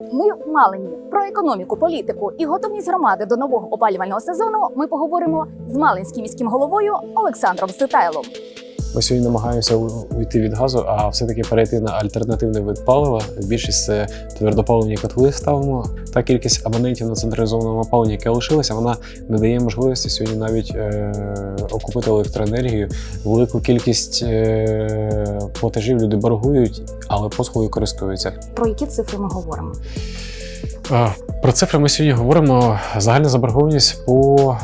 Ми в Малині про економіку, політику і готовність громади до нового опалювального сезону. Ми поговоримо з малинським міським головою Олександром Ситайлом. Ми сьогодні намагаємося уйти від газу, а все-таки перейти на альтернативний вид палива. Більшість це твердопаливні котли ставимо. Та кількість абонентів на централізованому опаленні, яка лишилася, вона не дає можливості сьогодні навіть е, окупити електроенергію. Велику кількість е, платежів люди боргують, але послугою користуються. Про які цифри ми говоримо? Е, Про цифри ми сьогодні говоримо. Загальна заборгованість по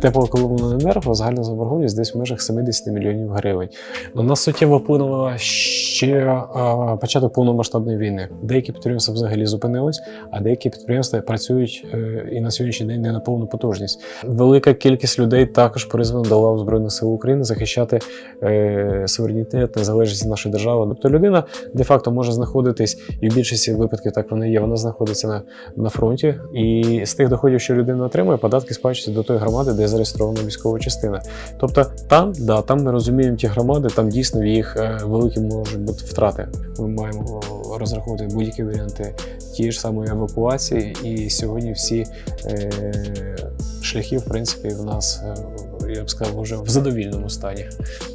теплокомуненерго, загальна заборгованість десь в межах 70 мільйонів гривень. На нас суттєво вплинуло ще е, початок повномасштабної війни. Деякі підприємства взагалі зупинились, а деякі підприємства працюють е, і на сьогоднішній день не на повну потужність. Велика кількість людей також призвана до лав Збройних сил України захищати е, суверенітет, незалежність нашої держави. Тобто людина де-факто може знаходитись, і в більшості випадків так воно є. Вона знаходиться на, на фронті, і з тих доходів, що людина отримує, податки сплачуються до тої громади, де зареєстрована військова частина. Тобто там, да, там ми розуміємо ті громади, там дійсно їх е, великі можуть бути втрати. Ми маємо розраховувати будь-які варіанти тієї ж самої евакуації, і сьогодні всі е, шляхи, в принципі, в нас, е, я б сказав, вже в задовільному стані.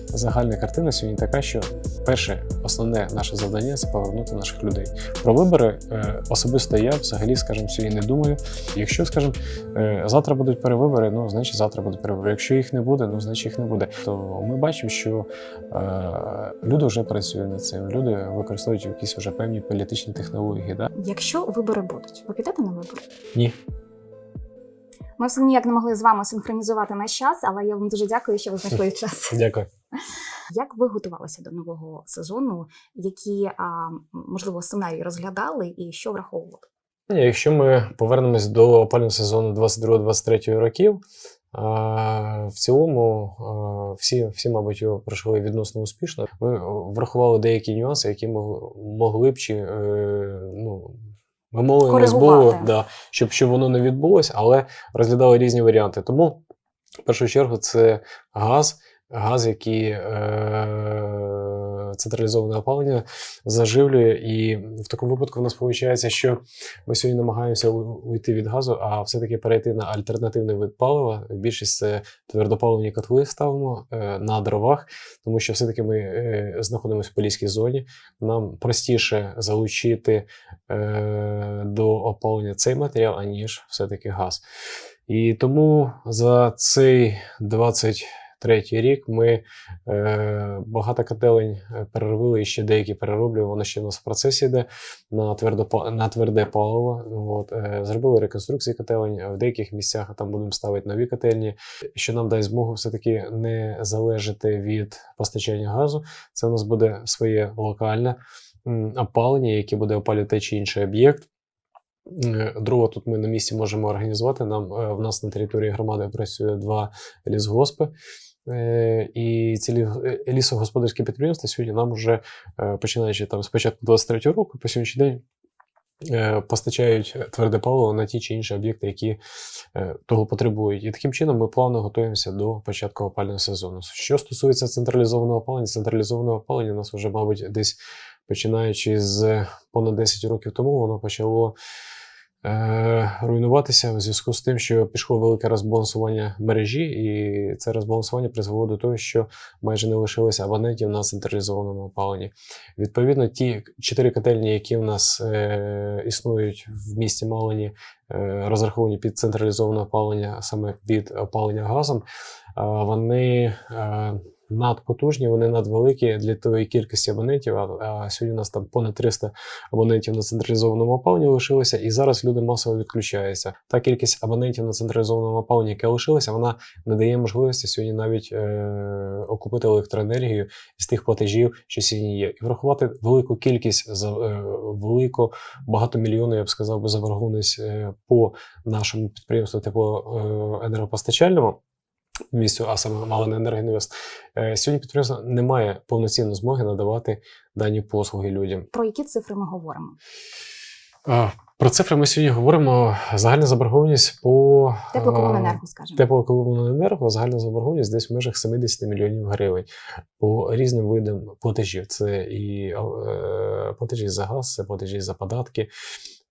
Загальна картина сьогодні така, що перше, основне наше завдання це повернути наших людей. Про вибори е, особисто я взагалі, скажімо, сьогодні не думаю. Якщо, скажімо, е, завтра будуть перевибори, ну значить завтра будуть перевибори. Якщо їх не буде, ну значить їх не буде. То ми бачимо, що е, люди вже працюють над цим. Люди використовують якісь вже певні політичні технології. Да? Якщо вибори будуть, ви підете на вибори? Ні. Ми все ніяк не могли з вами синхронізувати наш час, але я вам дуже дякую, що ви знайшли час. Дякую. Як ви готувалися до нового сезону? Які а, можливо сценарії розглядали і що враховували? Якщо ми повернемось до опалювального сезону 22-23 років, в цілому всі, всі, мабуть, його пройшли відносно успішно. Ми врахували деякі нюанси, які могли б чи е, ну. Ми СБУ, да, щоб, щоб воно не відбулося, але розглядали різні варіанти. Тому, в першу чергу, це газ, газ, який е, централізоване опалення заживлює. І в такому випадку в нас виходить, що ми сьогодні намагаємося уйти від газу, а все-таки перейти на альтернативний вид палива. Більшість це твердопаливні котли ставимо е, на дровах, тому що все-таки ми е, знаходимося в поліській зоні. Нам простіше залучити е, до опалення цей матеріал, аніж все-таки газ. І тому за цей 23 рік ми е, багато котелень е, переробили і ще деякі перероблюємо. Воно ще в нас в процесі йде на, твердо, на тверде паливо. От, е, зробили реконструкції котелень. В деяких місцях там будемо ставити нові котельні, що нам дасть змогу все-таки не залежати від постачання газу. Це у нас буде своє локальне опалення, яке буде опалювати чи інший об'єкт. Е, Дрова тут ми на місці можемо організувати. Нам е, в нас на території громади працює два лісгоспи. Е, І ці лі- е, лісогосподарські підприємства сьогодні нам вже е, починаючи там з початку 23 року, по сьогоднішній день постачають тверде паливо на ті чи інші об'єкти, які того потребують. І таким чином ми плавно готуємося до початку опального сезону. Що стосується централізованого опалення, централізованого опалення у нас вже, мабуть, десь починаючи з понад 10 років тому, воно почало руйнуватися в зв'язку з тим, що пішло велике розбалансування мережі, і це розбалансування призвело до того, що майже не лишилося абонентів на централізованому опаленні. Відповідно, ті чотири котельні, які в нас е, існують в місті Малині, е, розраховані під централізоване опалення, саме під опалення газом, е, вони е, надпотужні, вони надвеликі для тої кількості абонентів. А, сьогодні у нас там понад 300 абонентів на централізованому опаленні лишилося, і зараз люди масово відключаються. Та кількість абонентів на централізованому опаленні, яка лишилася, вона не дає можливості сьогодні навіть е, окупити електроенергію з тих платежів, що сьогодні є, і врахувати велику кількість за е, велику багатомільйонну, я б сказав, би заборгованість е, по нашому підприємству теплоенергопостачальному. Місцю, а саме Малина Енергоінвест, Е, сьогодні підприємство не має повноцінної змоги надавати дані послуги людям. Про які цифри ми говоримо? Про цифри ми сьогодні говоримо. Загальна заборгованість по е, Теплокомуненерго, скажімо. Теплокомуненерго, загальна заборгованість десь в межах 70 мільйонів гривень по різним видам платежів. Це і е, платежі за газ, це платежі за податки.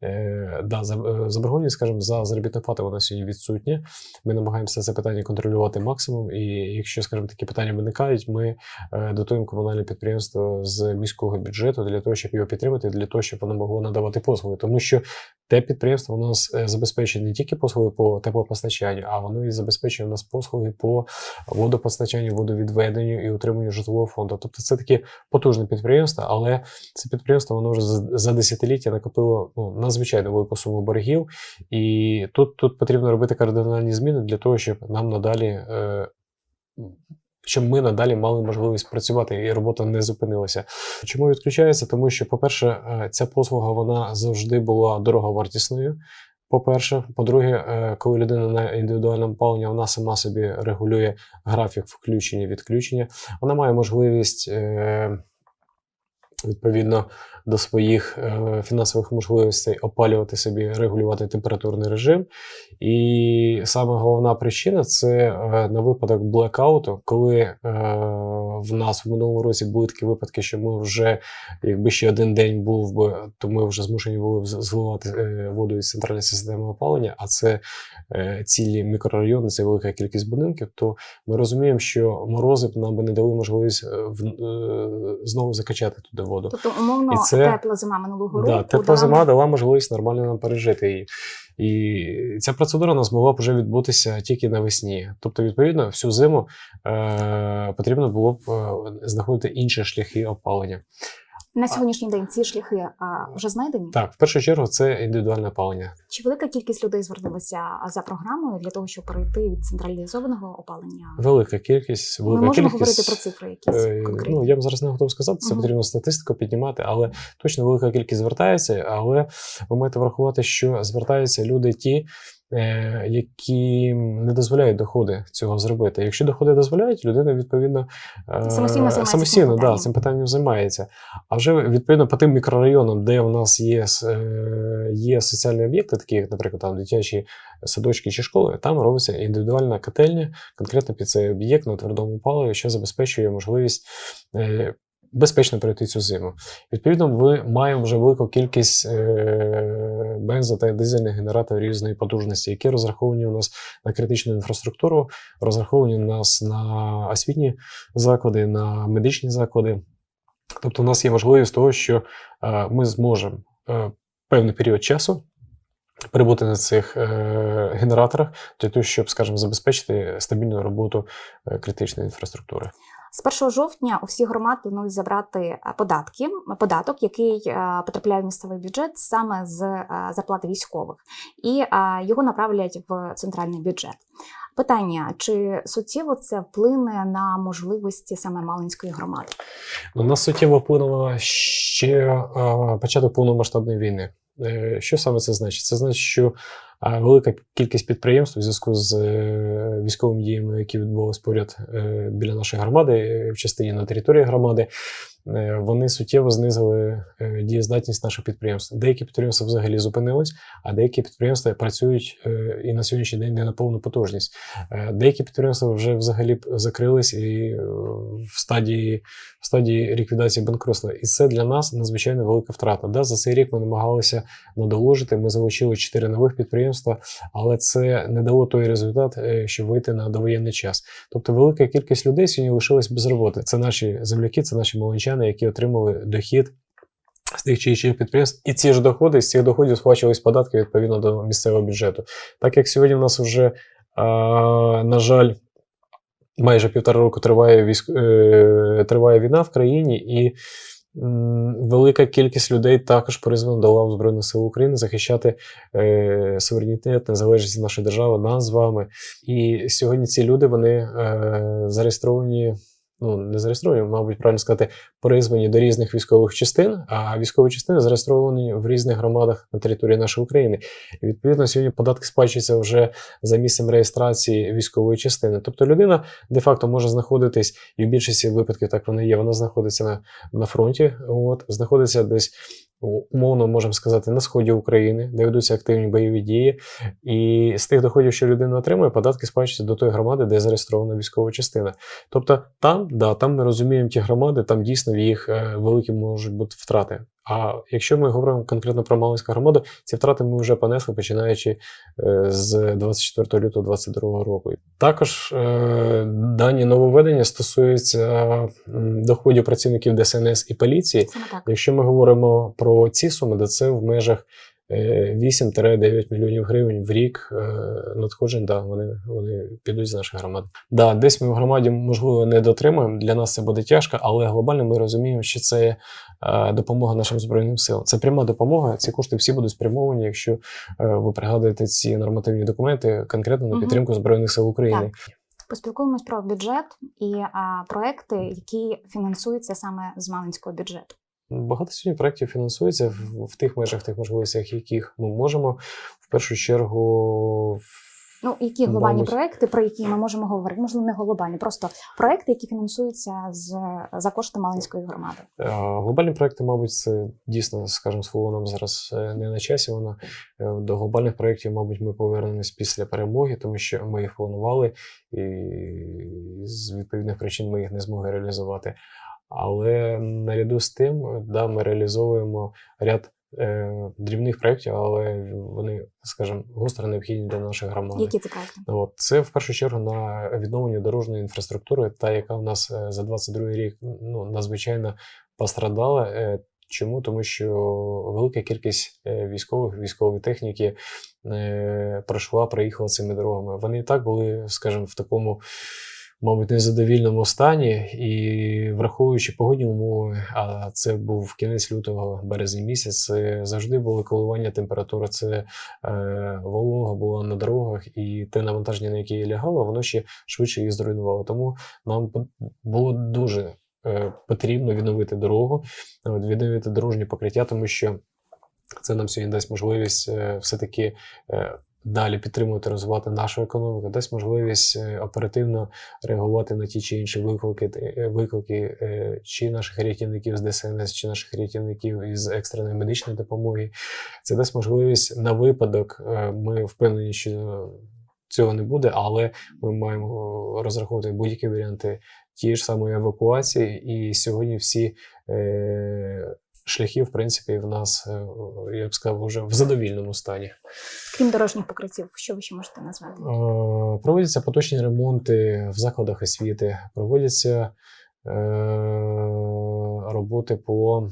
Е, да, е, заборгованість, скажімо, за заробітну плату вона сьогодні відсутня. Ми намагаємося це питання контролювати максимум. І якщо, скажімо, такі питання виникають, ми е, дотуємо комунальне підприємство з міського бюджету для того, щоб його підтримати, для того, щоб воно могло надавати послуги. Тому що те підприємство у нас е, забезпечує не тільки послуги по теплопостачанню, а воно і забезпечує нас послуги по водопостачанню, водовідведенню і утриманню житлового фонду. Тобто це таке потужне підприємство, але це підприємство воно вже за, десятиліття накопило ну, надзвичайно велику суму боргів, і тут, тут потрібно робити кардинальні зміни для того, щоб нам надалі. Е, щоб ми надалі мали можливість працювати і робота не зупинилася. Чому відключається? Тому що, по-перше, е, ця послуга вона завжди була дороговартісною. По-перше, по-друге, е, коли людина на індивідуальному опаленні, вона сама собі регулює графік включення відключення. Вона має можливість відповідно до своїх е, фінансових можливостей опалювати собі, регулювати температурний режим. І саме головна причина це е, на випадок блекауту, коли е, в нас в минулому році були такі випадки, що ми вже, якби ще один день був би, то ми вже змушені були зливати воду із центральної системи опалення, а це цілі мікрорайони, це велика кількість будинків. То ми розуміємо, що морози б нам би не дали можливість е, в- е, знову закачати туди воду. Тобто, умовно, І це- тепла зима минулого року. Да, тепла зима дала можливість нормально нам пережити її. І ця процедура у нас могла б вже відбутися тільки навесні. Тобто, відповідно, всю зиму е, потрібно було б е, знаходити інші шляхи опалення. На сьогоднішній день ці шляхи а, вже знайдені. Так, в першу чергу, це індивідуальне опалення. Чи велика кількість людей звернулася за програмою для того, щоб перейти від централізованого опалення? Велика кількість, Ми велика можемо кількість. говорити про цифри якісь Е, конкретні. Ну, я б зараз не готов сказати, це Мгм. потрібно статистику піднімати, але точно велика кількість звертається. Але ви маєте врахувати, що звертаються люди ті, які не дозволяють доходи цього зробити. Якщо доходи дозволяють, людина відповідно е, Самостійно самостійно цим да, цим питанням займається. А вже відповідно по тим мікрорайонам, де у нас є, е, є соціальні об'єкти, такі як, наприклад, там дитячі садочки чи школи, там робиться індивідуальна котельня, конкретно під цей об'єкт на твердому паливі, що забезпечує можливість е, безпечно пройти цю зиму. Відповідно, ми маємо вже велику кількість е, бензо та дизельних генераторів різної потужності, які розраховані у нас на критичну інфраструктуру, розраховані у нас на освітні заклади, на медичні заклади. Тобто, у нас є можливість того, що е, ми зможемо е, певний період часу прибути на цих е, генераторах для того, щоб, скажімо, забезпечити стабільну роботу критичної інфраструктури. З 1 жовтня у всіх громад планують забрати податки, податок, який потрапляє в місцевий бюджет саме з зарплати військових, і його направлять в центральний бюджет. Питання: чи суттєво це вплине на можливості саме Малинської громади? У нас суттєво вплинуло ще е, початок повномасштабної війни. Е, Що саме це значить? Це значить, що е, велика кількість підприємств у зв'язку з е, військовими діями, які відбувалися поряд е, біля нашої громади, е, в частині на території громади, вони суттєво знизили е, дієздатність наших підприємств. Деякі підприємства взагалі зупинились, а деякі підприємства працюють е, і на сьогоднішній день не на повну потужність. Е, Деякі підприємства вже взагалі закрились і е, в стадії, в стадії ліквідації банкрутства. І це для нас надзвичайно велика втрата. Да, за цей рік ми намагалися надоложити. Ми залучили чотири нових підприємства, але це не дало той результат, е, щоб вийти на довоєнний час. Тобто, велика кількість людей сьогодні лишилась без роботи. Це наші земляки, це наші малинчани, які отримали дохід. З тих чи інших підприємств, і ці ж доходи з цих доходів сплачувались податки відповідно до місцевого бюджету. Так як сьогодні в нас вже, на жаль, майже півтора року триває військ... е, триває війна в країні, і велика кількість людей також призвана до лав Збройних сил України захищати е, суверенітет, незалежність нашої держави, нас з вами. І сьогодні ці люди вони е, зареєстровані. Ну, не зареєстровані, мабуть, правильно сказати, призвані до різних військових частин, а військові частини зареєстровані в різних громадах на території нашої України. І відповідно сьогодні податки сплачуються вже за місцем реєстрації військової частини. Тобто людина де-факто може знаходитись, і в більшості випадків так вона є. Вона знаходиться на, на фронті, от знаходиться десь умовно можемо сказати, на сході України, де ведуться активні бойові дії, і з тих доходів, що людина отримує, податки сплачуються до тої громади, де зареєстрована військова частина. Тобто там, да, там ми розуміємо ті громади, там дійсно в їх е, великі можуть бути втрати. А якщо ми говоримо конкретно про Малинську громаду, ці втрати ми вже понесли, починаючи е, з 24 лютого 2022 року. Також е, дані нововведення стосуються доходів працівників ДСНС і поліції. Якщо ми говоримо про ці суми, то це в межах 8-9 мільйонів гривень в рік е, надходжень, да, вони, вони підуть з наших громад. Да, десь ми в громаді, можливо, не дотримуємо. Для нас це буде тяжко, але глобально ми розуміємо, що це е, допомога нашим збройним силам. Це пряма допомога. Ці кошти всі будуть спрямовані, якщо е, ви пригадуєте ці нормативні документи конкретно на підтримку збройних сил України. Поспілкуємось про бюджет і а, проекти, які фінансуються саме з Малинського бюджету. Багато сьогодні проєктів фінансується в, в тих межах, тих можливостях, яких ми можемо. В першу чергу, Ну, які глобальні Мабуть. проекти, про які ми можемо говорити? Можливо, не глобальні, просто проекти, які фінансуються з за кошти Малинської громади. е, глобальні проекти, мабуть, це дійсно, скажімо, слово нам зараз е, не на часі. Воно Е, до глобальних проєктів, мабуть, ми повернемось після перемоги, тому що ми їх планували, і з відповідних причин ми їх не змогли реалізувати. Але наряду з тим, да, ми реалізовуємо ряд е, дрібних проєктів, але вони, скажімо, гостро необхідні для наших громад. Які це проекти? От це в першу чергу на відновлення дорожньої інфраструктури, та яка в нас е, за 22 рік ну надзвичайно пострадала. Е, Чому? Тому що велика кількість військових, військової техніки пройшла, проїхала цими дорогами. Вони і так були, скажімо, в такому, мабуть, незадовільному стані, і враховуючи погодні умови, а це був кінець лютого, березень місяць, завжди були коливання температури. Це е, волога була на дорогах, і те навантаження, на яке лягало, воно ще швидше їх зруйнувало. Тому нам було дуже е, потрібно відновити дорогу, відновити дорожнє покриття, тому що це нам сьогодні дасть можливість е, все-таки. е, Далі підтримувати, розвивати нашу економіку, дасть можливість е, оперативно реагувати на ті чи інші виклики, е, виклики е, чи наших рятівників з ДСНС, чи наших рятівників із екстреної медичної допомоги. Це дасть можливість на випадок. Ми впевнені, що цього не буде, але ми маємо розраховувати будь-які варіанти тієї ж самої евакуації. І сьогодні всі шляхи, в принципі, в нас, е, я б сказав, вже в задовільному стані. Крім дорожніх покриттів, що ви ще можете назвати? Е, Проводяться поточні ремонти в закладах освіти, проводяться е, роботи по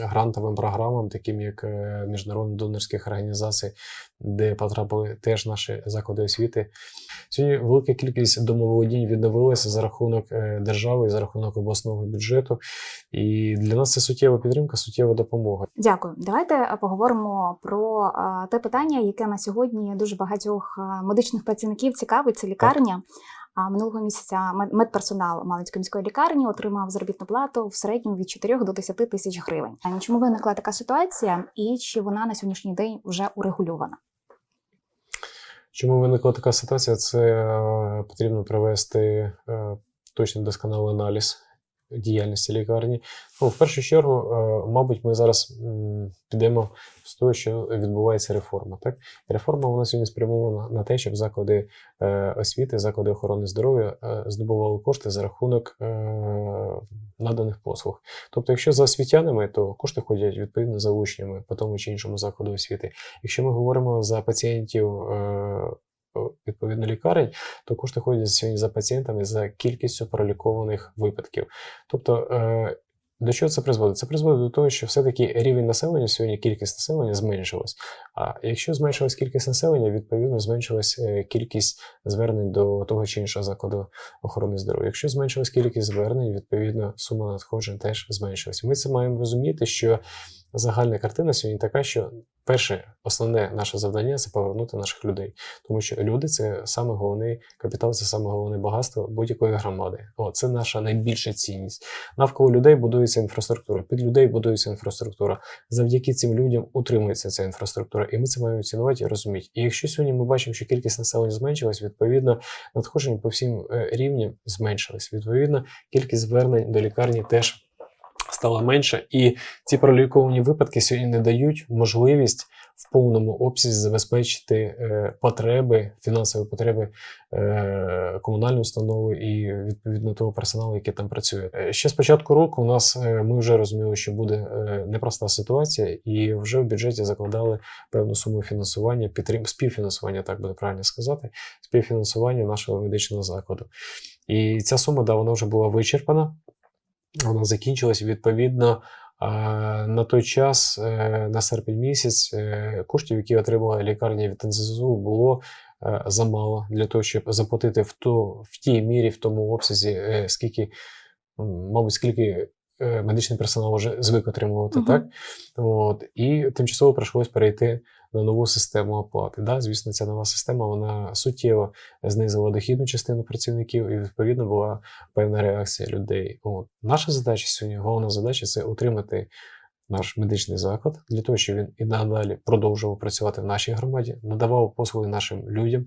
грантовим програмам, таким як е, міжнародно донорських організацій, де потрапили теж наші заклади освіти. Сьогодні велика кількість домоволодінь відновилася за рахунок е, держави, за рахунок обласного бюджету. І для нас це суттєва підтримка, суттєва допомога. Дякую. Давайте е, поговоримо про те питання, яке на сьогодні дуже багатьох медичних працівників цікавить. Це лікарня. А минулого місяця медперсонал Малинської міської лікарні отримав заробітну плату в середньому від 4 до 10 тисяч гривень. А Чому виникла така ситуація, і чи вона на сьогоднішній день вже урегульована? Чому виникла така ситуація? Це е, потрібно провести точний досконалий аналіз діяльності лікарні. Ну, в першу чергу, е, мабуть, ми зараз підемо з того, що відбувається реформа. Так? Реформа вона сьогодні спрямована на те, щоб заклади е, освіти, заклади охорони здоров'я е, здобували кошти за рахунок наданих послуг. Тобто, якщо за освітянами, то кошти ходять відповідно за учнями по тому чи іншому закладу освіти. Якщо ми говоримо за пацієнтів відповідно лікарень, то кошти ходять сьогодні за пацієнтами за кількістю пролікованих випадків. Тобто, е, до чого це призводить? Це призводить до того, що все-таки рівень населення сьогодні, кількість населення зменшилась. А якщо зменшилась кількість населення, відповідно зменшилась е, кількість звернень до того чи іншого закладу охорони здоров'я. Якщо зменшилась кількість звернень, відповідно сума надходжень теж зменшилась. Ми це маємо розуміти, що загальна картина сьогодні така, що перше основне наше завдання це повернути наших людей, тому що люди це саме головний капітал, це саме головне багатство будь-якої громади. О, це наша найбільша цінність. Навколо людей будується інфраструктура, під людей будується інфраструктура. Завдяки цим людям утримується ця інфраструктура, і ми це маємо цінувати і розуміти. І якщо сьогодні ми бачимо, що кількість населення зменшилась, відповідно надходження по всім е, рівням зменшилась. Відповідно, кількість звернень до лікарні теж. стала менша. І ці проліковані випадки сьогодні не дають можливість в повному обсязі забезпечити е, потреби, фінансові потреби е, комунальної установи і відповідно того персоналу, який там працює. Е, Ще з початку року у нас ми вже розуміли, що буде непроста ситуація, і вже в бюджеті закладали певну суму фінансування, підтрим... співфінансування, так буде правильно сказати, співфінансування нашого медичного закладу. І ця сума, да, вона вже була вичерпана. Вона закінчилась відповідно. А, На той час, е, на серпень місяць, е, коштів, які отримала лікарня від НЗЗУ, було е, замало для того, щоб заплатити в, ту, в тій мірі, в тому обсязі, скільки, мабуть, скільки медичний персонал вже звик отримувати, Мгм. так? От, і тимчасово прийшлось перейти на нову систему оплати. Да, звісно, ця нова система вона суттєво знизила дохідну частину працівників, і відповідно була певна реакція людей. От наша задача сьогодні, головна задача це утримати наш медичний заклад для того, щоб він і надалі продовжував працювати в нашій громаді, надавав послуги нашим людям,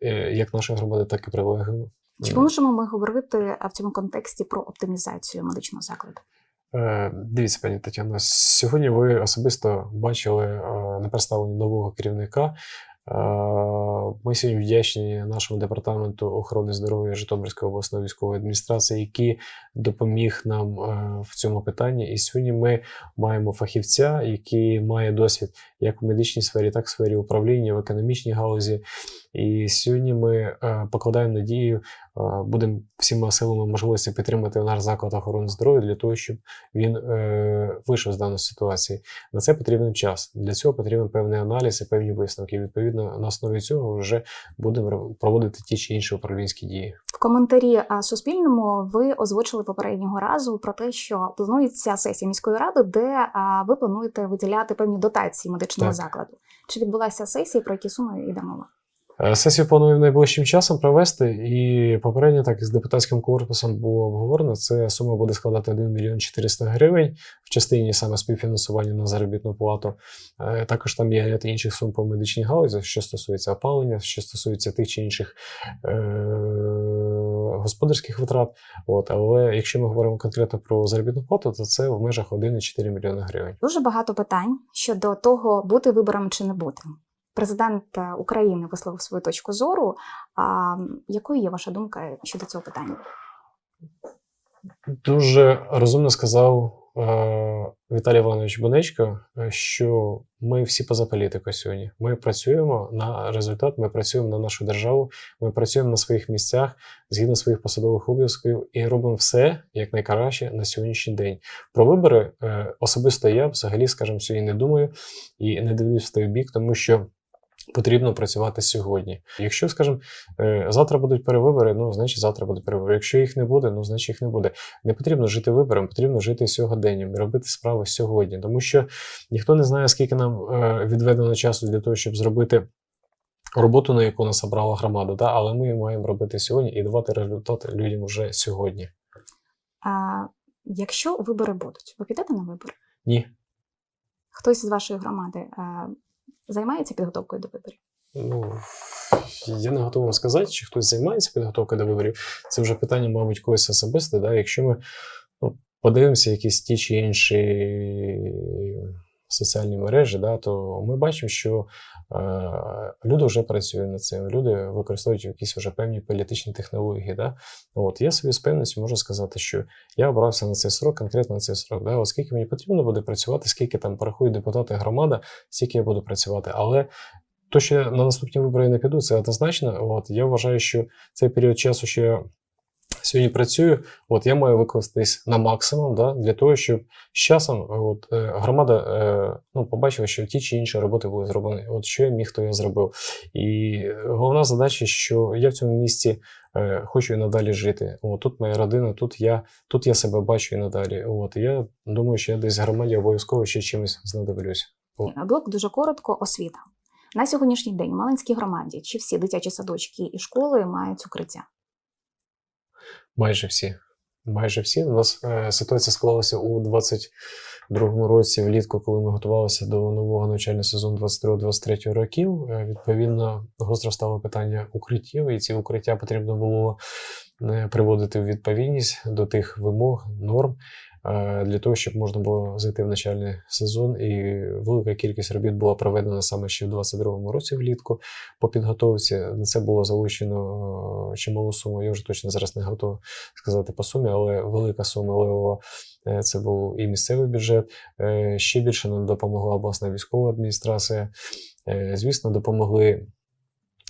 е, як нашої громади, так і прилеглим. Чи можемо ми говорити в цьому контексті про оптимізацію медичного закладу? Е, Дивіться, пані Тетяно, сьогодні ви особисто бачили е, на представленні нового керівника. Е, Ми сьогодні вдячні нашому департаменту охорони здоров'я Житомирської обласної військової адміністрації, який допоміг нам е, в цьому питанні. І сьогодні ми маємо фахівця, який має досвід як в медичній сфері, так і в сфері управління, в економічній галузі. І сьогодні ми е, покладаємо надію, е, будемо всіма силами можливості підтримати наш заклад охорони здоров'я для того, щоб він е, вийшов з даної ситуації. На це потрібен час. Для цього потрібен певний аналіз і певні висновки. Відповідно, на основі цього вже будемо проводити ті чи інші управлінські дії. В коментарі Суспільному ви озвучили попереднього разу про те, що планується сесія міської ради, де ви плануєте виділяти певні дотації медичного Так. закладу. Чи відбулася сесія, про які суми йде мова? Е, Сесію плануємо найближчим часом провести, і попередньо так з депутатським корпусом було обговорено. Це сума буде складати 1 мільйон 400 гривень в частині саме співфінансування на заробітну плату. Е, Також там є ряд інших сум по медичній галузі, що стосується опалення, що стосується тих чи інших е- господарських витрат. От, але якщо ми говоримо конкретно про заробітну плату, то це в межах 1,4 мільйона гривень. Дуже багато питань щодо того, бути вибором чи не бути. Президент е, України висловив свою точку зору. А якою є ваша думка щодо цього питання? Дуже розумно сказав е, Віталій Іванович Бонечко, е, що ми всі поза політикою сьогодні. Ми працюємо на результат, ми працюємо на нашу державу, ми працюємо на своїх місцях згідно своїх посадових обов'язків і робимо все як найкраще на сьогоднішній день. Про вибори е, особисто я взагалі, скажімо, сьогодні не думаю і не дивлюсь в той бік, тому що. Потрібно працювати сьогодні. Якщо, скажімо, е, завтра будуть перевибори, ну значить завтра буде перевибори. Якщо їх не буде, ну значить їх не буде. Не потрібно жити вибором, потрібно жити сьогоденням і робити справи сьогодні. Тому що ніхто не знає, скільки нам е, відведено часу для того, щоб зробити роботу, на яку нас обрала громада. Да? Але ми маємо робити сьогодні і давати результати людям вже сьогодні. А, якщо вибори будуть, ви підете на вибори? Ні. Хтось з вашої громади е, займається підготовкою до виборів? Ну, я не готовий сказати, чи хтось займається підготовкою до виборів. Це вже питання, мабуть, когось особисте. Да? Якщо ми ну, подивимося якісь ті чи інші соціальні мережі, да, то ми бачимо, що е, люди вже працюють над цим, люди використовують якісь вже певні політичні технології. Да? От, я собі з певністю можу сказати, що я обрався на цей срок, конкретно на цей срок. Да? От скільки мені потрібно буде працювати, скільки там порахують депутати громада, стільки я буду працювати. Але то, що я на наступні вибори не піду, це однозначно. От я вважаю, що цей період часу, я сьогодні працюю, от я маю викластись на максимум, да, для того, щоб з часом от, е, громада е, ну, побачила, що ті чи інші роботи були зроблені. От що я міг, то я зробив. І головна задача, що я в цьому місці е, хочу і надалі жити. От, тут моя родина, тут я, тут я себе бачу і надалі. От, я думаю, що я десь громаді обов'язково ще чимось знадоблюсь. Блок дуже коротко освіта. На сьогоднішній день в Малинській громаді чи всі дитячі садочки і школи мають укриття? Майже всі. Майже всі. У нас е, ситуація склалася у 22-му році, влітку, коли ми готувалися до нового навчального сезону 22-23 років. Е, відповідно, гостро стало питання укриттів, і ці укриття потрібно було приводити в відповідність до тих вимог, норм, е, для того, щоб можна було зайти в навчальний сезон. І велика кількість робіт була проведена саме ще в 2022 році влітку по підготовці. На це було залучено е, чималу суму. Я вже точно зараз не готовий сказати по сумі, але велика сума левова. Е, Це був і місцевий бюджет. Ще більше нам допомогла обласна військова адміністрація. Звісно, допомогли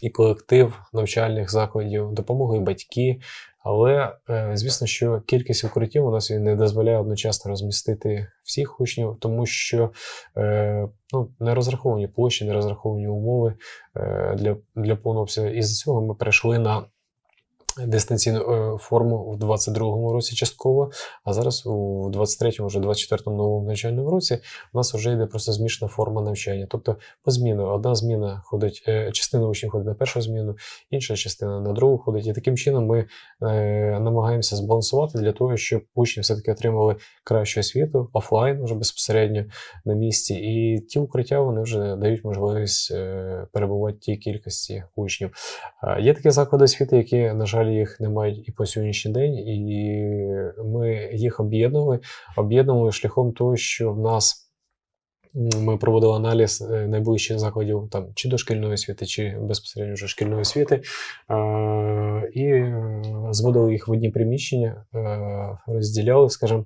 і колектив навчальних закладів, допомогли батьки. Але е, звісно, що кількість укриттів у нас не дозволяє одночасно розмістити всіх учнів, тому що е, ну, не розраховані площі, не розраховані умови е, для, для повного обсягу. І з цього ми перейшли на дистанційну е, форму в 22-му році частково, а зараз у 23-му, вже 24-му новому навчальному році у нас вже йде просто змішана форма навчання. Тобто по зміну одна зміна ходить, е, частина учнів ходить на першу зміну, інша частина на другу ходить. І таким чином ми е, намагаємося збалансувати для того, щоб учні все-таки отримали кращу освіту офлайн вже безпосередньо на місці. І ті укриття вони вже дають можливість перебувати в тій кількості учнів. Є такі заклади освіти, які, на жаль, їх не мають і по сьогоднішній день, і ми їх об'єднували, об'єднували шляхом того, що в нас. Ми проводили аналіз е, найближчих закладів там чи дошкільної освіти, чи безпосередньо вже шкільної освіти, е, і е, зводили їх в одні приміщення, розділяли, скажімо,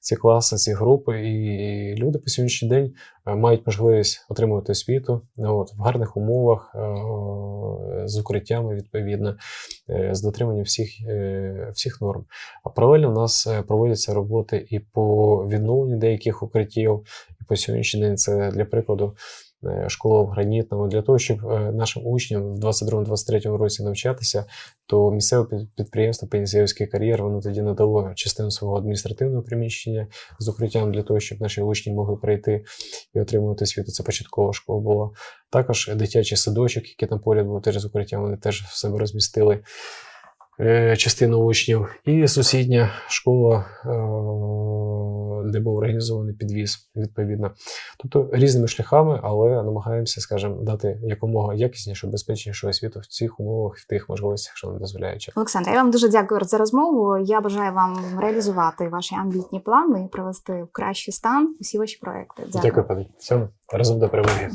ці класи, ці групи, і люди по сьогоднішній день мають можливість отримувати освіту от, в гарних умовах, з укриттями відповідно, з дотриманням всіх, всіх норм. А паралельно у нас проводяться роботи і по відновленню деяких укриттів, по сьогоднішній день це для прикладу. е, Школа в гранітному для того, щоб е, нашим учням в 22-23 році навчатися, то місцеве під- підприємство Пенізіївський кар'єр воно тоді надало частину свого адміністративного приміщення з укриттям для того, щоб наші учні могли прийти і отримувати освіту. Це початкова школа була. Також дитячий садочок, який там поряд був теж з укриттям, вони теж в себе розмістили частину учнів. І сусідня школа, е, де був організований підвіз, відповідно. Тобто різними шляхами, але намагаємося, скажімо, дати якомога якіснішу, безпечнішу освіту в цих умовах, в тих можливостях, що нам дозволяє час. Олександр, я вам дуже дякую за розмову. Я бажаю вам реалізувати ваші амбітні плани і привести в кращий стан усі ваші проекти. Дякую, пані. Всьому разом до перемоги.